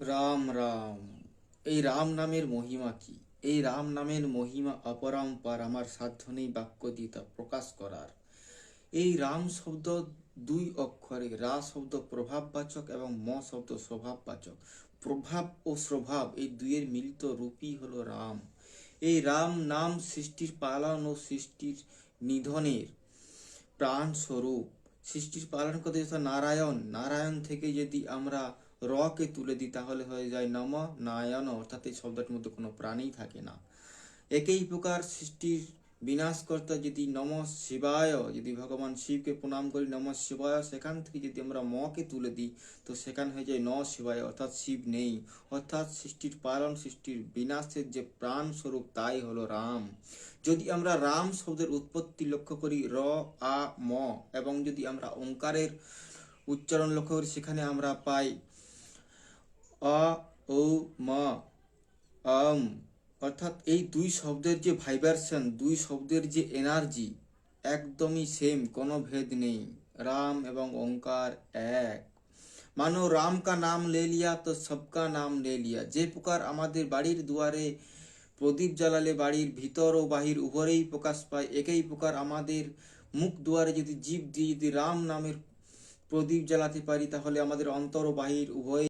রাম রাম। এই রাম নামের মহিমা কি? এই রাম নামের মহিমা অপরম্পার আমার সাধ্য নেই বাক্য দিয়ে তা প্রকাশ করার। এই রাম শব্দ দুই অক্ষরে, রা শব্দ প্রভাববাচক এবং ম শব্দ স্বভাববাচক। প্রভাব ও স্বভাব এই দুইয়ের মিলিত রূপই হলো রাম। এই রাম নাম সৃষ্টির পালন ও সৃষ্টির নিধনের প্রাণ স্বরূপ সৃষ্টির পালন করতে নারায়ণ। নারায়ণ থেকে যদি আমরা র কে তুলে দিই, তাহলে হয়ে যায় নম নারায়ণ অর্থাৎ এই শব্দটির মধ্যে কোনো প্রাণী থাকে না। একই প্রকার সৃষ্টির বিনাশকর্তা যদি নম শিবায়, যদি ভগবান শিবকে প্রণাম করি, নম শিবায়, সেখান থেকে যদি আমরা মকে তুলে দিই, তো সেখান হয়ে যায় ন শিবায়, অর্থাৎ শিব নেই। অর্থাৎ সৃষ্টির পালন, সৃষ্টির বিনাশের যে প্রাণ স্বরূপ তাই হলো রাম। যদি আমরা রাম শব্দের উৎপত্তি লক্ষ্য করি, র, আ, ম, এবং যদি আমরা ওঙ্কারের উচ্চারণ লক্ষ্য করি, সেখানে আমরা পাই অ ও ম, আম, অর্থাৎ এই দুই শব্দের যে ভাইব্রেশন দুই শব্দের যে এনার্জি একদমই সেম কোনো ভেদ নেই। রাম এবং ওঙ্কার এক। মানো, রাম কা নাম লে লিয়া তো সবকা নাম লে লিয়া। যে প্রকার আমাদের বাড়ির দুয়ারে প্রদীপ জ্বালালে বাড়ির ভিতর ও বাহির উভয়েই প্রকাশ পায়, একই প্রকার আমাদের মুখ দুয়ারে যদি জীব দিয়ে যদি রাম নামের প্রদীপ জ্বালাতে পারি, তাহলে আমাদের অন্তর ও বাহির উভয়